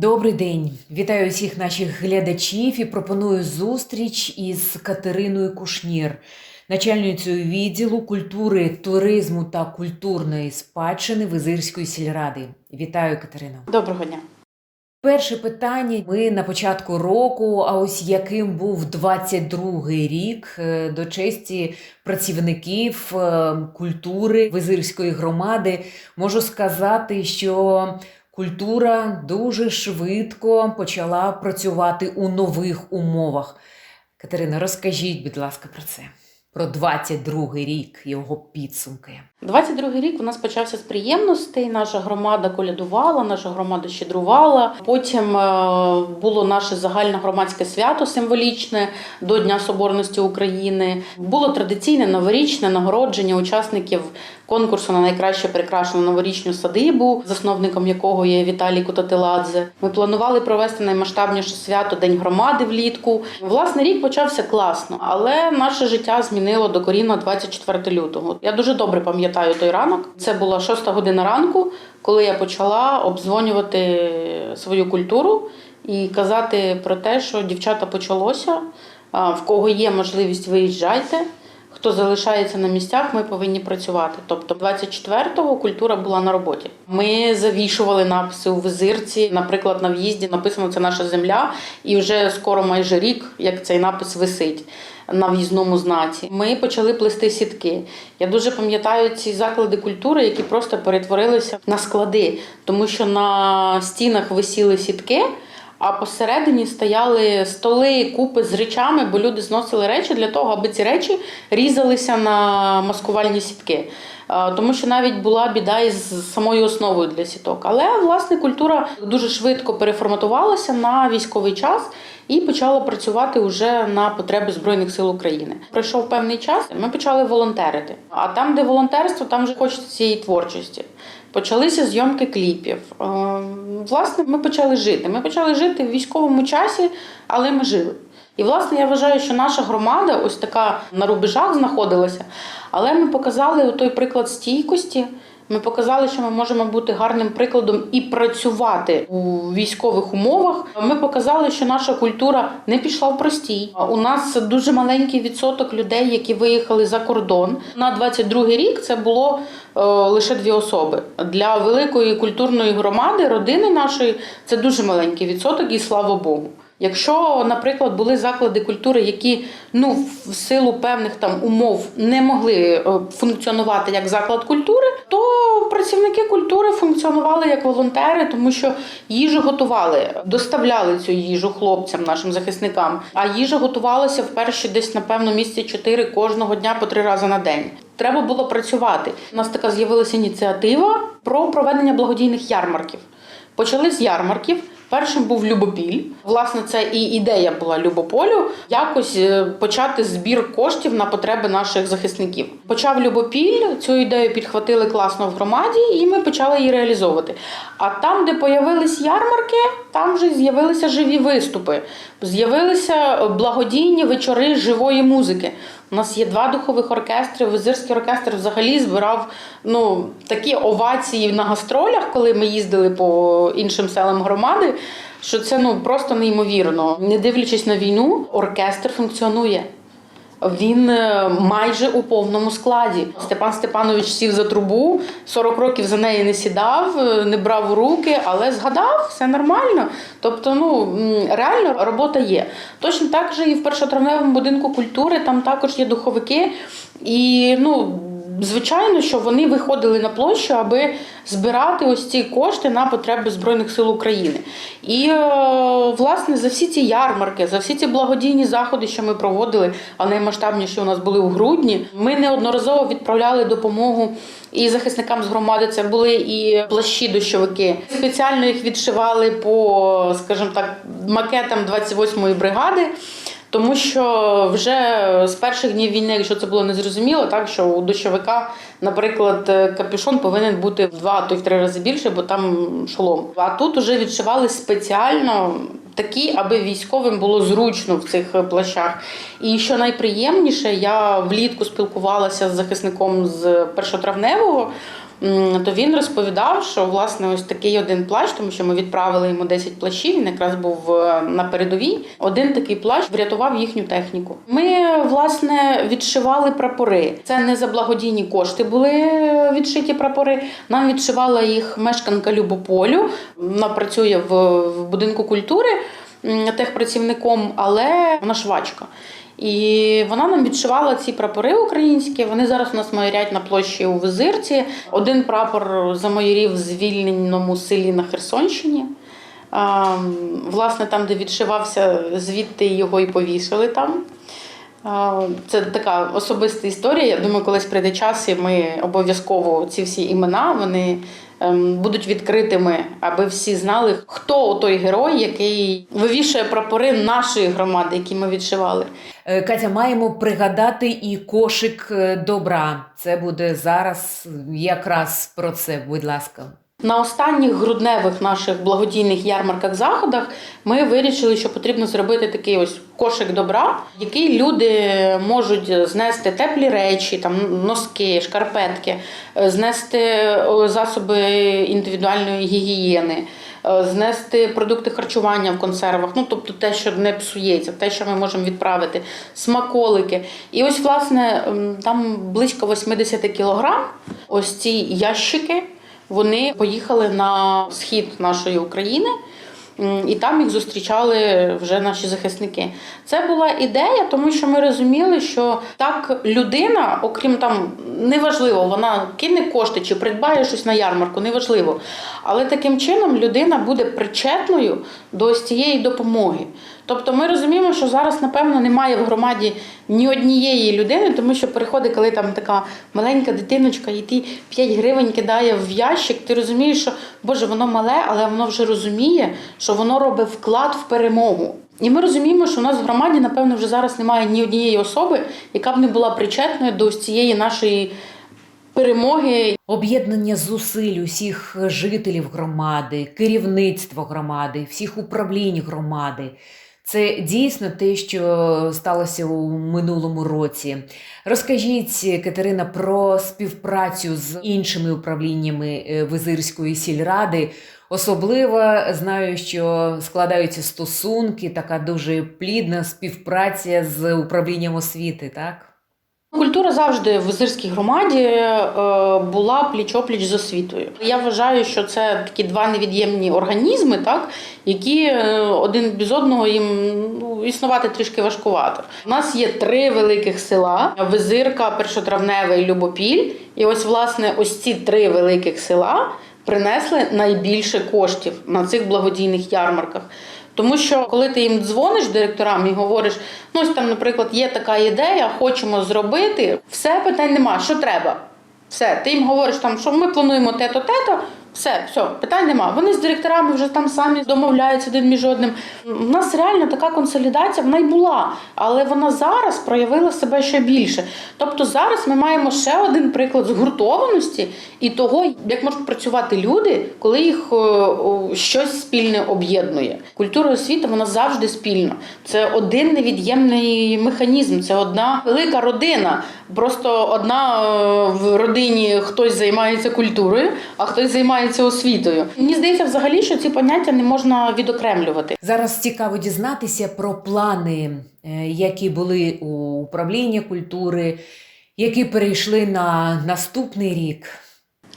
Добрий день, вітаю усіх наших глядачів і пропоную зустріч із Катериною Кушнір, начальницею відділу культури, туризму та культурної спадщини Визирської сільради. Вітаю, Катерино. Доброго дня. Перше питання. Ми на початку року. А ось яким був 22-й рік е, до честі працівників е, культури Визирської громади, можу сказати, що культура дуже швидко почала працювати у нових умовах. Катерина, розкажіть, будь ласка, про це. Про 22-й рік його підсумки. 22-й рік у нас почався з приємностей. Наша громада колядувала, наша громада щедрувала. Потім е, було наше загальне громадське свято символічне до Дня Соборності України. Було традиційне новорічне нагородження учасників конкурсу на найкраще прикрашену новорічну садибу, засновником якого є Віталій Кутатиладзе. Ми планували провести наймасштабніше свято День громади влітку. Власне, рік почався класно, але наше життя змінило докорінно 24 лютого. Я дуже добре пам'ятаю той ранок. Це була шоста година ранку, коли я почала обдзвонювати свою культуру і казати про те, що дівчата почалося. В кого є можливість, виїжджайте. Хто залишається на місцях, ми повинні працювати. Тобто, 24-го культура була на роботі. Ми завішували написи у визирці. Наприклад, на в'їзді написано це наша земля, і вже скоро майже рік, як цей напис висить на в'їзному знаці. Ми почали плести сітки. Я дуже пам'ятаю ці заклади культури, які просто перетворилися на склади, тому що на стінах висіли сітки. А посередині стояли столи, купи з речами, бо люди зносили речі для того, аби ці речі різалися на маскувальні сітки. Тому що навіть була біда із самою основою для сіток. Але власне культура дуже швидко переформатувалася на військовий час і почала працювати вже на потреби Збройних сил України. Пройшов певний час, ми почали волонтерити. А там, де волонтерство, там вже хочеться цієї творчості. Почалися зйомки кліпів. Е, Власне, ми почали жити. Ми почали жити в військовому часі, але ми жили. І власне я вважаю, що наша громада ось така на рубежах знаходилася, але ми показали той приклад стійкості. Ми показали, що ми можемо бути гарним прикладом і працювати у військових умовах. Ми показали, що наша культура не пішла в простій. У нас дуже маленький відсоток людей, які виїхали за кордон. На 22-й рік це було е, лише дві особи. Для великої культурної громади, родини нашої, це дуже маленький відсоток, і слава Богу. Якщо, наприклад, були заклади культури, які ну в силу певних там умов не могли е, функціонувати як заклад культури, то працівники культури функціонували як волонтери, тому що їжу готували, доставляли цю їжу хлопцям, нашим захисникам. А їжа готувалася вперше десь, напевно, місяці чотири кожного дня по три рази на день. Треба було працювати. У нас така з'явилася ініціатива про проведення благодійних ярмарків. Почали з ярмарків. Першим був Любопіль. Власне, це і ідея була Любополю якось е, почати збір коштів на потреби наших захисників. Почав Любопіль, цю ідею підхватили класно в громаді, і ми почали її реалізовувати. А там, де появились ярмарки, там вже з'явилися живі виступи, з'явилися благодійні вечори живої музики. У нас є два духових оркестри. Визирський оркестр взагалі збирав ну, такі овації на гастролях, коли ми їздили по іншим селам громади. Що це ну просто неймовірно. Не дивлячись на війну, оркестр функціонує. Він е, майже у повному складі. Степан Степанович сів за трубу, 40 років за неї не сідав, е, не брав у руки, але згадав, все нормально. Тобто, ну реально робота є. Точно так же і в першотравневому будинку культури там також є духовики. І ну, звичайно, що вони виходили на площу, аби збирати ось ці кошти на потреби Збройних сил України. І е, власне за всі ці ярмарки, за всі ці благодійні заходи, що ми проводили, а наймасштабніші у нас були у грудні. Ми неодноразово відправляли допомогу і захисникам з громади. Це були і плащі дощовики. Спеціально їх відшивали по, скажімо так, макетам 28-ї бригади. Тому що вже з перших днів війни, якщо це було незрозуміло, так що у дощовика, наприклад, капюшон повинен бути в два, то й в три рази більше, бо там шолом. А тут вже відшивали спеціально такі, аби військовим було зручно в цих плащах. І що найприємніше, я влітку спілкувалася з захисником з першотравневого. То він розповідав, що власне ось такий один плащ, тому що ми відправили йому 10 плащів. Він якраз був е, на передовій. Один такий плащ врятував їхню техніку. Ми власне відшивали прапори. Це не за благодійні кошти були е, відшиті прапори. Нам відшивала їх мешканка Любополю. Вона працює в будинку культури техпрацівником, але вона швачка. І вона нам відшивала ці прапори українські. Вони зараз у нас майорять на площі у Визирці. Один прапор замайорів в звільненому селі на Херсонщині. Власне, там, де відшивався, звідти його і повісили там. Це така особиста історія. Я думаю, колись прийде час, і ми обов'язково ці всі імена вони ем, будуть відкритими, аби всі знали, хто той герой, який вивішує прапори нашої громади, які ми відшивали. Е, Катя, маємо пригадати і кошик е, добра. Це буде зараз якраз про це, будь ласка. На останніх грудневих наших благодійних ярмарках заходах ми вирішили, що потрібно зробити такий ось кошик добра, який люди можуть знести теплі речі, там носки, шкарпетки, е, знести засоби індивідуальної гігієни. е, Знести продукти харчування в консервах, ну тобто те, що не псується, те, що ми можемо відправити, смаколики. І ось, власне, там близько 80 кілограм. Ось ці ящики вони поїхали на схід нашої України. І там їх зустрічали вже наші захисники. Це була ідея, тому що ми розуміли, що так людина, окрім там, неважливо, вона кине кошти чи придбає щось на ярмарку, неважливо. Але таким чином людина буде причетною до цієї допомоги. Тобто ми розуміємо, що зараз, напевно, немає в громаді ні однієї людини, тому що приходить, коли там така маленька дитиночка, і ти 5 гривень кидає в ящик, ти розумієш, що Боже, воно мале, але воно вже розуміє, що воно робить вклад в перемогу. І ми розуміємо, що у нас в громаді, напевно, вже зараз немає ні однієї особи, яка б не була причетною до цієї нашої перемоги. Об'єднання зусиль усіх жителів громади, керівництво громади, всіх управлінь громади. Це дійсно те, що сталося у минулому році. Розкажіть, Катерина, про співпрацю з іншими управліннями е, Визирської сільради. Особливо знаю, що складаються стосунки, така дуже плідна співпраця з управлінням освіти, так? Культура завжди в Визирській громаді е, була пліч-опліч з освітою. Я вважаю, що це такі два невід'ємні організми, так які е, один без одного їм ну, існувати трішки важкувато. У нас є три великих села: Визирка, Першотравневе і Любопіль. І ось, власне, ось ці три великих села принесли найбільше коштів на цих благодійних ярмарках. Тому що коли ти їм дзвониш директорам і говориш, ну ось там, наприклад, є така ідея, хочемо зробити, все питань нема, що треба. Все, ти їм говориш там, що ми плануємо те-то, те-то, все, все, питань нема. Вони з директорами вже там самі домовляються один між одним. У нас реально така консолідація, вона й була, але вона зараз проявила себе ще більше. Тобто зараз ми маємо ще один приклад згуртованості і того, як можуть працювати люди, коли їх е, щось спільне об'єднує. Культура освіти вона завжди спільна. Це один невід'ємний механізм, це одна велика родина. Просто одна е, в родині хтось займається культурою, а хтось займається освітою. Мені здається, взагалі, що ці поняття не можна відокремлювати. Зараз цікаво дізнатися про плани, е, які були у управління культури, які перейшли на наступний рік.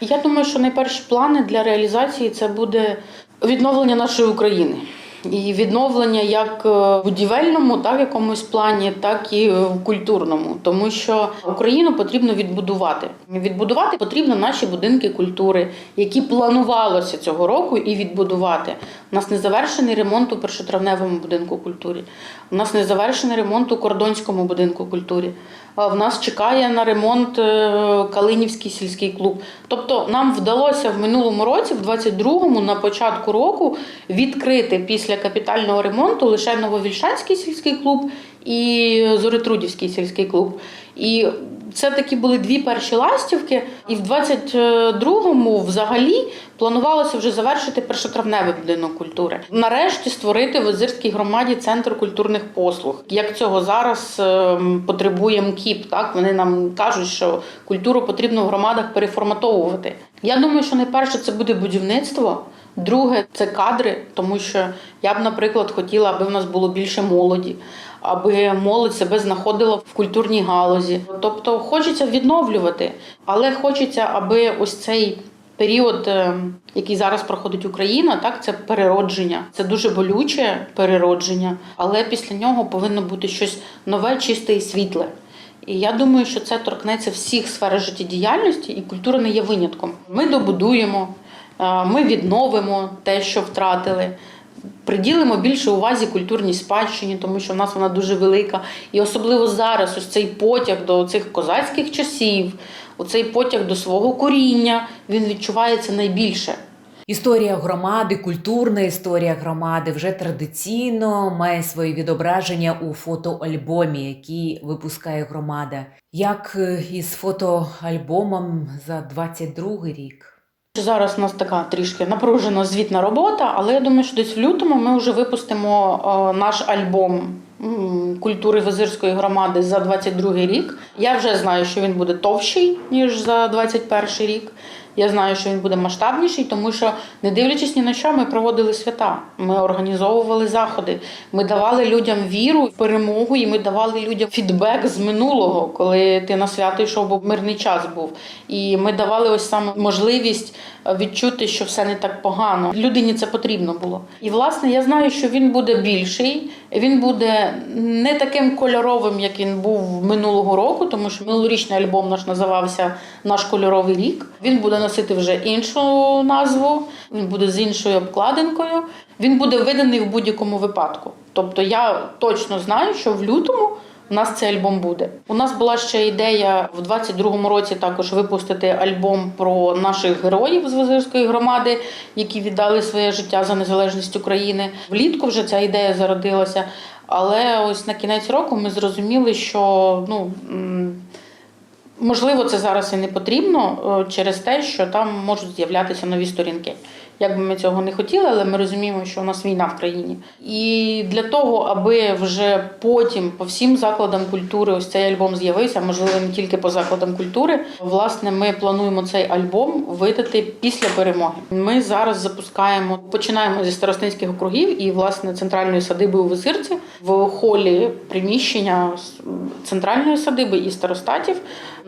Я думаю, що найперші плани для реалізації це буде відновлення нашої України. І відновлення як е, в будівельному, так якомусь плані, так і в культурному, тому що Україну потрібно відбудувати. Відбудувати потрібно наші будинки культури, які планувалося цього року, і відбудувати. У нас не завершений ремонт у першотравневому будинку культури. У нас не завершений ремонт у кордонському будинку культури. В нас чекає на ремонт е, Калинівський сільський клуб. Тобто нам вдалося в минулому році, в 22-му, на початку року, відкрити після капітального ремонту лише Нововільшанський сільський клуб і Зоритрудівський сільський клуб. І Це такі були дві перші ластівки, і в 22-му взагалі планувалося вже завершити першотравневий будинок культури. Нарешті створити в Озирській громаді центр культурних послуг. Як цього зараз ем, потребує МКІП. Так вони нам кажуть, що культуру потрібно в громадах переформатовувати. Я думаю, що найперше це буде будівництво. Друге це кадри, тому що я б, наприклад, хотіла, аби в нас було більше молоді, аби молодь себе знаходила в культурній галузі. Тобто хочеться відновлювати, але хочеться, аби ось цей період, е, який зараз проходить Україна, так це переродження. Це дуже болюче переродження, але після нього повинно бути щось нове, чисте і світле. І я думаю, що це торкнеться всіх сфер життєдіяльності, і культура не є винятком. Ми добудуємо, е, ми відновимо те, що втратили. Приділимо більше увазі культурній спадщині, тому що в нас вона дуже велика. І особливо зараз ось цей потяг до цих козацьких часів, оцей потяг до свого коріння, він відчувається найбільше. Історія громади, культурна історія громади вже традиційно має своє відображення у фотоальбомі, який випускає громада. Як із фотоальбомом за 22 рік. Зараз у нас така трішки напружена звітна робота, але я думаю, що десь в лютому ми вже випустимо е, наш альбом культури Визирської громади за 22 рік. Я вже знаю, що він буде товщий, ніж за 21 рік. Я знаю, що він буде масштабніший, тому що, не дивлячись ні на що, ми проводили свята. Ми організовували заходи. Ми давали людям віру перемогу, і ми давали людям фідбек з минулого, коли ти на свято йшов, бо мирний час був. І ми давали ось саме можливість е, відчути, що все не так погано. Людині це потрібно було. І власне я знаю, що він буде більший, він буде не таким кольоровим, як він був минулого року, тому що минулорічний альбом наш називався Наш кольоровий рік. Він буде носити вже іншу назву, він буде з іншою обкладинкою. Він буде виданий в будь-якому випадку. Тобто я точно знаю, що в лютому у нас цей альбом буде. У нас була ще ідея в 22-му році також випустити альбом про наших героїв з Визирської громади, які віддали своє життя за незалежність України. Влітку вже ця ідея зародилася. Але ось на кінець року ми зрозуміли, що ну. Можливо, це зараз і не потрібно е, через те, що там можуть з'являтися нові сторінки. Як би ми цього не хотіли, але ми розуміємо, що у нас війна в країні. І для того, аби вже потім по всім закладам культури ось цей альбом з'явився, можливо, не тільки по закладам культури. Власне, ми плануємо цей альбом видати після перемоги. Ми зараз запускаємо, починаємо зі старостинських округів і власне центральної садиби у Визирці в холі приміщення центральної садиби і старостатів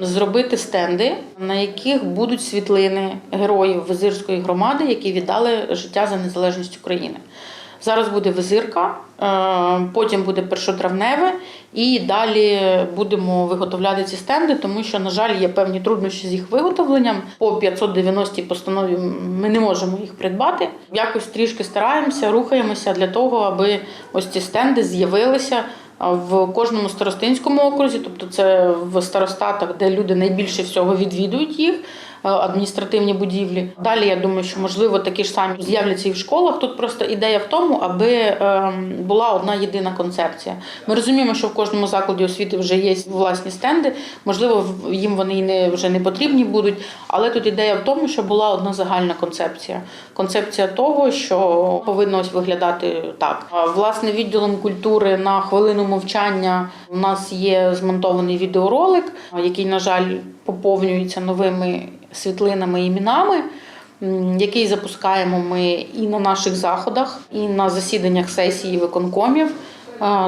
зробити стенди, на яких будуть світлини героїв Визирської громади, які віддали життя за незалежність України. Зараз буде визирка, е, потім буде першотравневе, і далі будемо виготовляти ці стенди, тому що, на жаль, є певні труднощі з їх виготовленням. По 590 постанові ми не можемо їх придбати. Якось трішки стараємося, рухаємося для того, аби ось ці стенди з'явилися в кожному старостинському окрузі, тобто це в старостатах, де люди найбільше всього відвідують їх. Е, Адміністративні будівлі. Далі я думаю, що можливо такі ж самі з'являться і в школах. Тут просто ідея в тому, аби ем, була одна єдина концепція. Ми розуміємо, що в кожному закладі освіти вже є власні стенди. Можливо, їм вони і не вже не потрібні будуть. Але тут ідея в тому, що була одна загальна концепція. Концепція того, що повинно ось виглядати так. Власне, відділом культури на хвилину мовчання у нас є змонтований відеоролик, який, на жаль, поповнюється новими світлинами і іменами. Який запускаємо ми і на наших заходах, і на засіданнях сесії виконкомів.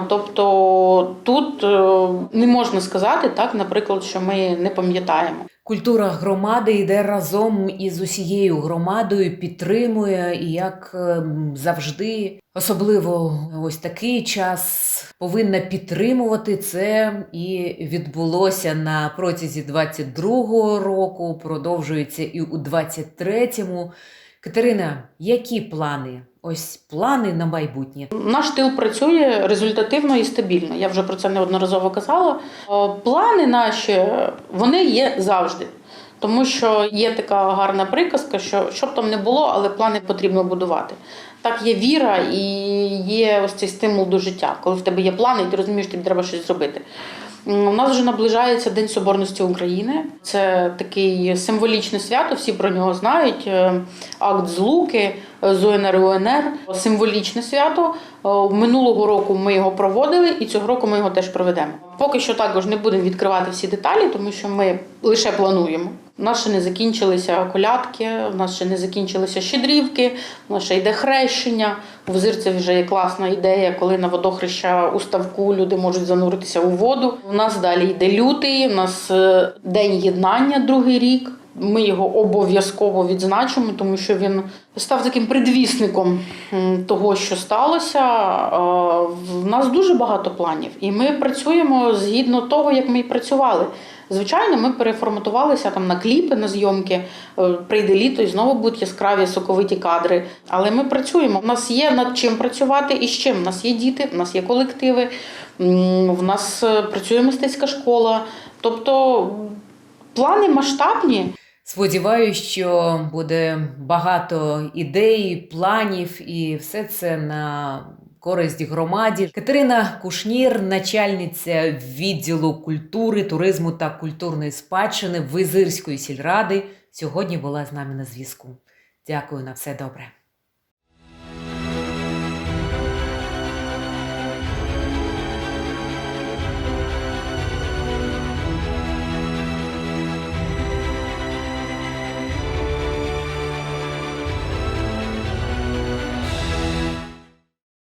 Тобто тут е, не можна сказати так, наприклад, що ми не пам'ятаємо. Культура громади йде разом із усією громадою, підтримує і як ем, завжди, особливо ось такий час повинна підтримувати це. І відбулося на протязі 22-го року, продовжується і у 23-му. Катерина, які плани? Ось плани на майбутнє. Наш тил працює результативно і стабільно. Я вже про це неодноразово казала. Е, Плани наші вони є завжди. Тому що є така гарна приказка, що що б там не було, але плани потрібно будувати. Так є віра і є ось цей стимул до життя, коли в тебе є плани, і ти розумієш, тобі треба щось зробити. У нас вже наближається День Соборності України. Це такий символічне свято, всі про нього знають. Е, Акт злуки е, з УНР УНР. Символічне свято. Е, Минулого року ми його проводили, і цього року ми його теж проведемо. Поки що також не будемо відкривати всі деталі, тому що ми лише плануємо. У нас ще не закінчилися колядки, у нас ще не закінчилися щедрівки, у нас ще йде хрещення. У Взирці вже є класна ідея, коли на водохреща у ставку люди можуть зануритися у воду. У нас далі йде лютий, у нас е, день єднання, другий рік. Ми його обов'язково відзначимо, тому що він став таким предвісником того, що сталося. В нас дуже багато планів, і ми працюємо згідно того, як ми і працювали. Звичайно, ми переформатувалися там на кліпи, на зйомки. Е, Прийде літо і знову будуть яскраві соковиті кадри. Але ми працюємо. У нас є над чим працювати і з чим. У нас є діти, у нас є колективи, в нас е, працює мистецька школа. Тобто плани масштабні. Сподіваюсь, що буде багато ідей, планів, і все це на користь громаді. Катерина Кушнір, начальниця відділу культури, туризму та культурної спадщини Визирської сільради, сьогодні була з нами на зв'язку. Дякую на все добре.